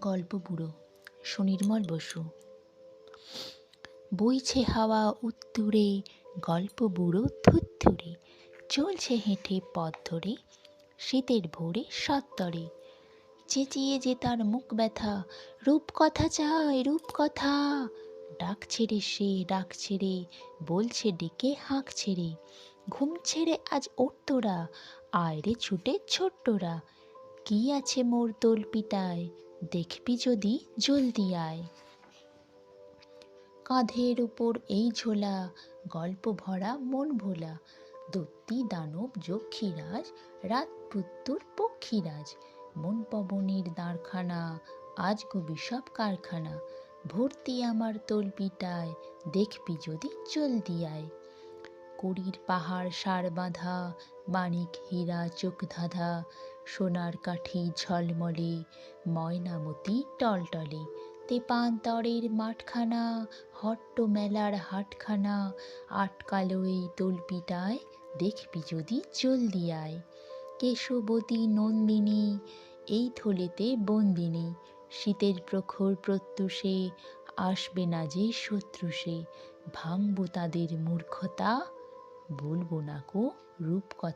গল্প বুড়ো সুনির্মল বসু। বইছে হাওয়া উত্তুরে, গল্প বুড়ো থুত্থুরে চলছে হেঁটে পথ ধরে, শীতের ভোরে সত্তরে চেঁচিয়ে যে তার মুখ ব্যথা, রূপকথা চাই রূপকথা। ডাক ছেড়ে সে ডাক ছেড়ে বলছে ডেকে হাঁক ছেড়ে। ঘুম ছেড়ে আজ ওঠতোরা আয় রে ছুটে ছোট্টরা। কি আছে মোর তোল পিটায় দেখবি যদি জলদি আয়। কাঁধের উপর এই ঝোলা, গল্প ভরা মন ভোলা। দত্তি, দানব, যক্ষীরাজ রাত পুত্তুর পক্ষীরাজ। মন পবনের দাঁড়খানা আজ গবি সব কারখানা। ভর্তি আমার তোল পিটায় দেখবি যদি জলদি আয়। কড়ির পাহাড় সার বাঁধা মানিক হীরা, চোখ ধাঁধা, সোনার কাঠি ঝলমলে, ময়নামতি টলটলে। তেপান্তরের মাঠখানা, হট্ট মেলার হাটখানা, আটকালো এই তলপিটায় দেখবি যদি জলদি আয়। কেশবতী নন্দিনী, এই থলেতে বন্দিনী, শীতের প্রখর প্রত্যুষে, আসবে না যে শত্রু সে ভাঙবো তাদের মূর্খতা বলব না কো রূপকথা